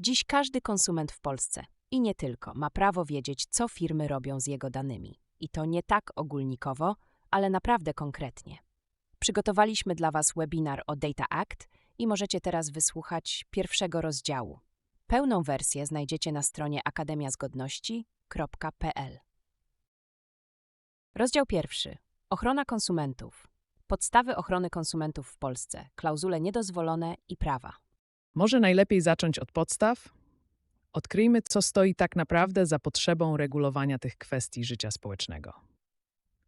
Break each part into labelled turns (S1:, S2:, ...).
S1: Dziś każdy konsument w Polsce i nie tylko ma prawo wiedzieć, co firmy robią z jego danymi. I to nie tak ogólnikowo, ale naprawdę konkretnie. Przygotowaliśmy dla Was webinar o Data Act i możecie teraz wysłuchać pierwszego rozdziału. Pełną wersję znajdziecie na stronie akademiazgodności.pl. Rozdział pierwszy. Ochrona konsumentów. Podstawy ochrony konsumentów w Polsce, klauzule niedozwolone i prawa.
S2: Może najlepiej zacząć od podstaw? Odkryjmy, co stoi tak naprawdę za potrzebą regulowania tych kwestii życia społecznego.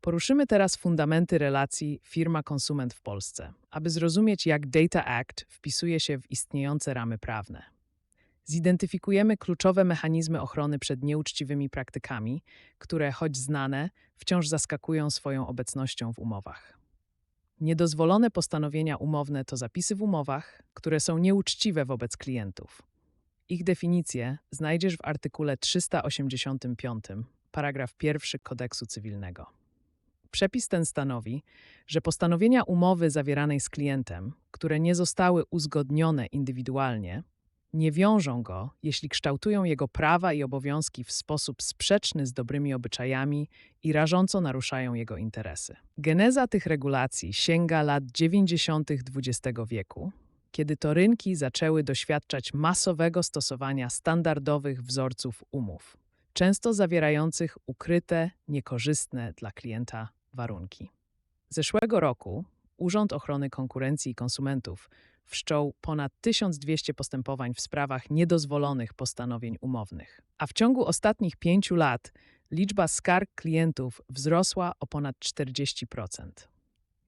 S2: Poruszymy teraz fundamenty relacji firma-konsument w Polsce, aby zrozumieć, jak Data Act wpisuje się w istniejące ramy prawne. Zidentyfikujemy kluczowe mechanizmy ochrony przed nieuczciwymi praktykami, które, choć znane, wciąż zaskakują swoją obecnością w umowach. Niedozwolone postanowienia umowne to zapisy w umowach, które są nieuczciwe wobec klientów. Ich definicję znajdziesz w artykule 385, paragraf 1 Kodeksu Cywilnego. Przepis ten stanowi, że postanowienia umowy zawieranej z klientem, które nie zostały uzgodnione indywidualnie, nie wiążą go, jeśli kształtują jego prawa i obowiązki w sposób sprzeczny z dobrymi obyczajami i rażąco naruszają jego interesy. Geneza tych regulacji sięga lat 90. XX wieku, kiedy to rynki zaczęły doświadczać masowego stosowania standardowych wzorców umów, często zawierających ukryte, niekorzystne dla klienta warunki. Zeszłego roku Urząd Ochrony Konkurencji i Konsumentów wszczął ponad 1200 postępowań w sprawach niedozwolonych postanowień umownych. A w ciągu ostatnich pięciu lat liczba skarg klientów wzrosła o ponad 40%.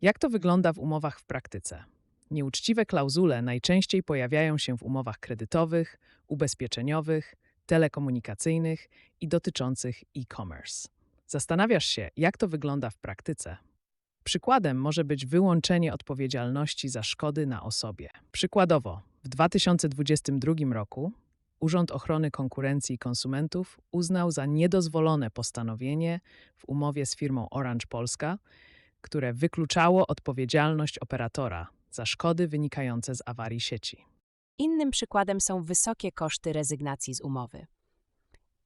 S2: Jak to wygląda w umowach w praktyce? Nieuczciwe klauzule najczęściej pojawiają się w umowach kredytowych, ubezpieczeniowych, telekomunikacyjnych i dotyczących e-commerce. Zastanawiasz się, jak to wygląda w praktyce? Przykładem może być wyłączenie odpowiedzialności za szkody na osobie. Przykładowo, w 2022 roku Urząd Ochrony Konkurencji i Konsumentów uznał za niedozwolone postanowienie w umowie z firmą Orange Polska, które wykluczało odpowiedzialność operatora za szkody wynikające z awarii sieci.
S1: Innym przykładem są wysokie koszty rezygnacji z umowy.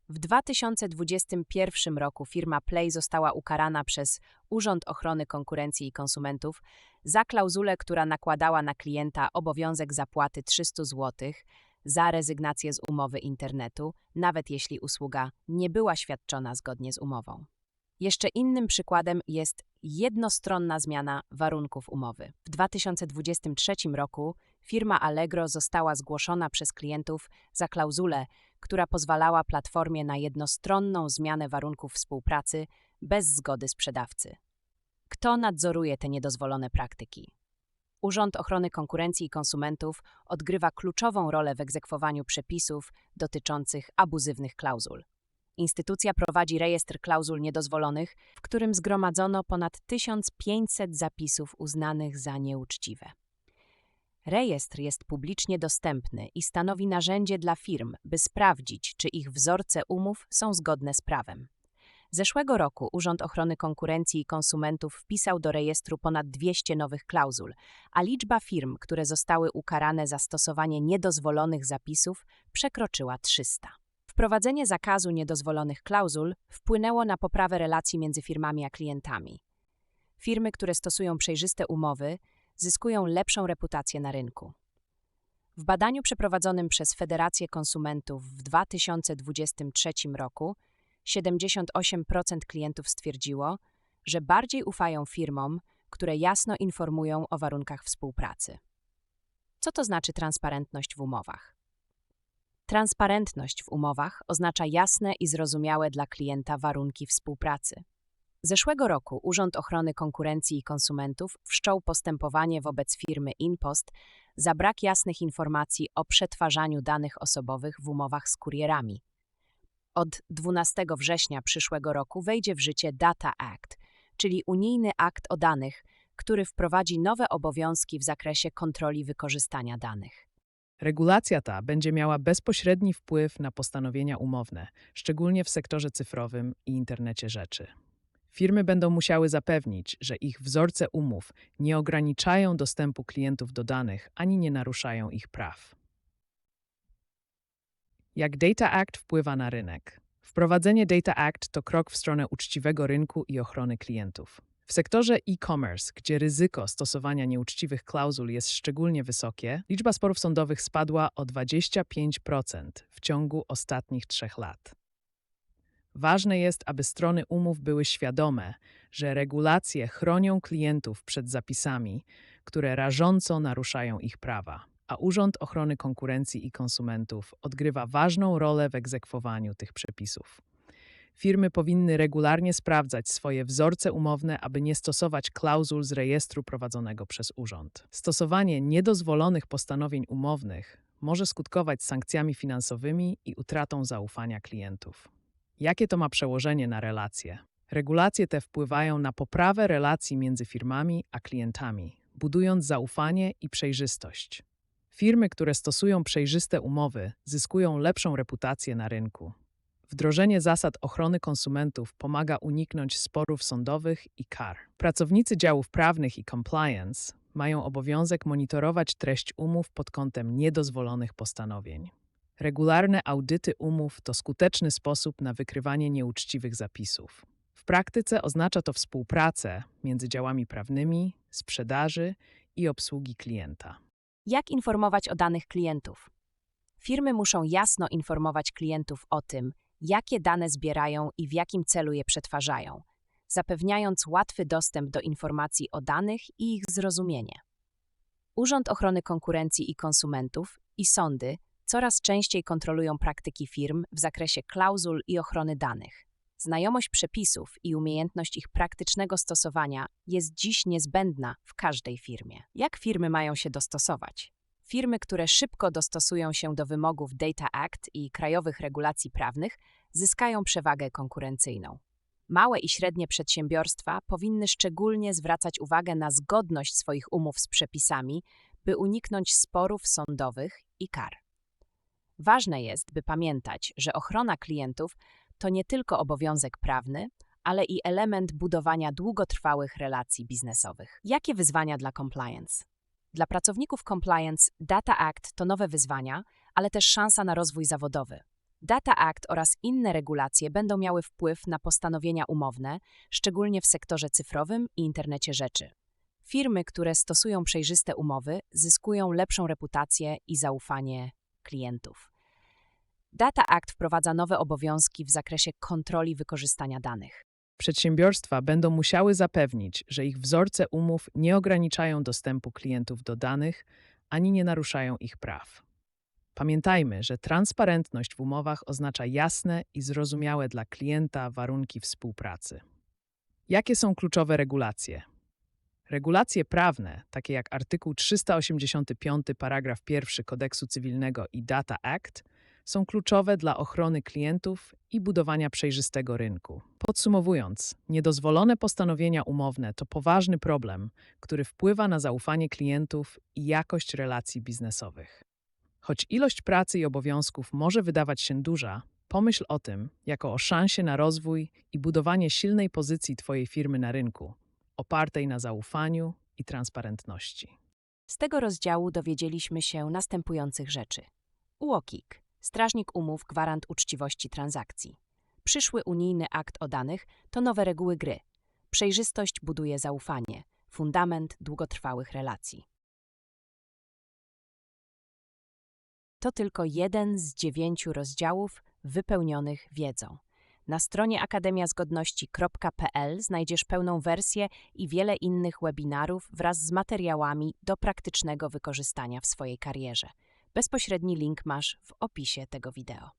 S1: W 2021 roku firma Play została ukarana przez Urząd Ochrony Konkurencji i Konsumentów za klauzulę, która nakładała na klienta obowiązek zapłaty 300 zł za rezygnację z umowy internetu, nawet jeśli usługa nie była świadczona zgodnie z umową. Jeszcze innym przykładem jest jednostronna zmiana warunków umowy. W 2023 roku firma Allegro została zgłoszona przez klientów za klauzulę, która pozwalała platformie na jednostronną zmianę warunków współpracy bez zgody sprzedawcy. Kto nadzoruje te niedozwolone praktyki? Urząd Ochrony Konkurencji i Konsumentów odgrywa kluczową rolę w egzekwowaniu przepisów dotyczących abuzywnych klauzul. Instytucja prowadzi rejestr klauzul niedozwolonych, w którym zgromadzono ponad 1500 zapisów uznanych za nieuczciwe. Rejestr jest publicznie dostępny i stanowi narzędzie dla firm, by sprawdzić, czy ich wzorce umów są zgodne z prawem. Zeszłego roku Urząd Ochrony Konkurencji i Konsumentów wpisał do rejestru ponad 200 nowych klauzul, a liczba firm, które zostały ukarane za stosowanie niedozwolonych zapisów, przekroczyła 300. Wprowadzenie zakazu niedozwolonych klauzul wpłynęło na poprawę relacji między firmami a klientami. Firmy, które stosują przejrzyste umowy, zyskują lepszą reputację na rynku. W badaniu przeprowadzonym przez Federację Konsumentów w 2023 roku 78% klientów stwierdziło, że bardziej ufają firmom, które jasno informują o warunkach współpracy. Co to znaczy transparentność w umowach? Transparentność w umowach oznacza jasne i zrozumiałe dla klienta warunki współpracy. Zeszłego roku Urząd Ochrony Konkurencji i Konsumentów wszczął postępowanie wobec firmy InPost za brak jasnych informacji o przetwarzaniu danych osobowych w umowach z kurierami. Od 12 września przyszłego roku wejdzie w życie Data Act, czyli unijny akt o danych, który wprowadzi nowe obowiązki w zakresie kontroli wykorzystania danych.
S2: Regulacja ta będzie miała bezpośredni wpływ na postanowienia umowne, szczególnie w sektorze cyfrowym i internecie rzeczy. Firmy będą musiały zapewnić, że ich wzorce umów nie ograniczają dostępu klientów do danych ani nie naruszają ich praw. Jak Data Act wpływa na rynek? Wprowadzenie Data Act to krok w stronę uczciwego rynku i ochrony klientów. W sektorze e-commerce, gdzie ryzyko stosowania nieuczciwych klauzul jest szczególnie wysokie, liczba sporów sądowych spadła o 25% w ciągu ostatnich trzech lat. Ważne jest, aby strony umów były świadome, że regulacje chronią klientów przed zapisami, które rażąco naruszają ich prawa, a Urząd Ochrony Konkurencji i Konsumentów odgrywa ważną rolę w egzekwowaniu tych przepisów. Firmy powinny regularnie sprawdzać swoje wzorce umowne, aby nie stosować klauzul z rejestru prowadzonego przez urząd. Stosowanie niedozwolonych postanowień umownych może skutkować sankcjami finansowymi i utratą zaufania klientów. Jakie to ma przełożenie na relacje? Regulacje te wpływają na poprawę relacji między firmami a klientami, budując zaufanie i przejrzystość. Firmy, które stosują przejrzyste umowy, zyskują lepszą reputację na rynku. Wdrożenie zasad ochrony konsumentów pomaga uniknąć sporów sądowych i kar. Pracownicy działów prawnych i compliance mają obowiązek monitorować treść umów pod kątem niedozwolonych postanowień. Regularne audyty umów to skuteczny sposób na wykrywanie nieuczciwych zapisów. W praktyce oznacza to współpracę między działami prawnymi, sprzedaży i obsługi klienta.
S1: Jak informować o danych klientów? Firmy muszą jasno informować klientów o tym, jakie dane zbierają i w jakim celu je przetwarzają, zapewniając łatwy dostęp do informacji o danych i ich zrozumienie. Urząd Ochrony Konkurencji i Konsumentów i sądy coraz częściej kontrolują praktyki firm w zakresie klauzul i ochrony danych. Znajomość przepisów i umiejętność ich praktycznego stosowania jest dziś niezbędna w każdej firmie. Jak firmy mają się dostosować? Firmy, które szybko dostosują się do wymogów Data Act i krajowych regulacji prawnych, zyskają przewagę konkurencyjną. Małe i średnie przedsiębiorstwa powinny szczególnie zwracać uwagę na zgodność swoich umów z przepisami, by uniknąć sporów sądowych i kar. Ważne jest, by pamiętać, że ochrona klientów to nie tylko obowiązek prawny, ale i element budowania długotrwałych relacji biznesowych. Jakie wyzwania dla compliance? Dla pracowników compliance Data Act to nowe wyzwania, ale też szansa na rozwój zawodowy. Data Act oraz inne regulacje będą miały wpływ na postanowienia umowne, szczególnie w sektorze cyfrowym i internecie rzeczy. Firmy, które stosują przejrzyste umowy, zyskują lepszą reputację i zaufanie klientów. Data Act wprowadza nowe obowiązki w zakresie kontroli wykorzystania danych.
S2: Przedsiębiorstwa będą musiały zapewnić, że ich wzorce umów nie ograniczają dostępu klientów do danych ani nie naruszają ich praw. Pamiętajmy, że transparentność w umowach oznacza jasne i zrozumiałe dla klienta warunki współpracy. Jakie są kluczowe regulacje? Regulacje prawne, takie jak artykuł 385 paragraf 1 Kodeksu Cywilnego i Data Act, są kluczowe dla ochrony klientów i budowania przejrzystego rynku. Podsumowując, niedozwolone postanowienia umowne to poważny problem, który wpływa na zaufanie klientów i jakość relacji biznesowych. Choć ilość pracy i obowiązków może wydawać się duża, pomyśl o tym jako o szansie na rozwój i budowanie silnej pozycji Twojej firmy na rynku, opartej na zaufaniu i transparentności.
S1: Z tego rozdziału dowiedzieliśmy się następujących rzeczy. UOKiK, strażnik umów, gwarant uczciwości transakcji. Przyszły unijny akt o danych to nowe reguły gry. Przejrzystość buduje zaufanie, fundament długotrwałych relacji. To tylko jeden z dziewięciu rozdziałów wypełnionych wiedzą. Na stronie akademiazgodności.pl znajdziesz pełną wersję i wiele innych webinarów wraz z materiałami do praktycznego wykorzystania w swojej karierze. Bezpośredni link masz w opisie tego wideo.